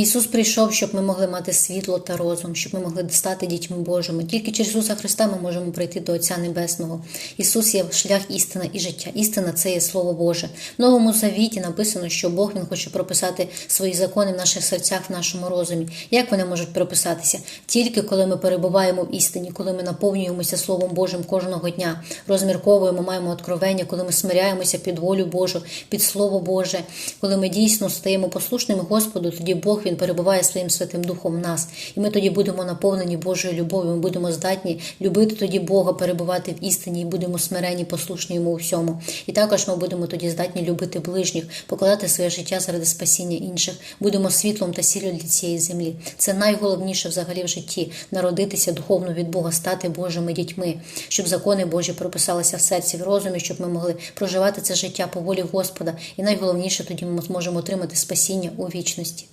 Ісус прийшов, щоб ми могли мати світло та розум, щоб ми могли стати дітьми Божими. Тільки через Ісуса Христа ми можемо прийти до Отця Небесного. Ісус є шлях, істина і життя. Істина це є Слово Боже. В Новому Завіті написано, що Бог Він хоче прописати свої закони в наших серцях, в нашому розумі. Як вони можуть прописатися? Тільки коли ми перебуваємо в істині, коли ми наповнюємося Словом Божим кожного дня, розмірковуємо, маємо откровення, коли ми смиряємося під волю Божу, під Слово Боже, коли ми дійсно стаємо послушними Господу, тоді Бог Він перебуває своїм Святим Духом в нас, і ми тоді будемо наповнені Божою любов'ю. Ми будемо здатні любити тоді Бога, перебувати в істині, і будемо смирені, послушні йому у всьому. І також ми будемо тоді здатні любити ближніх, покладати своє життя заради спасіння інших. Будемо світлом та сіллю для цієї землі. Це найголовніше взагалі в житті народитися духовно від Бога, стати Божими дітьми, щоб закони Божі прописалися в серці, в розумі, щоб ми могли проживати це життя по волі Господа. І найголовніше тоді ми зможемо отримати спасіння у вічності.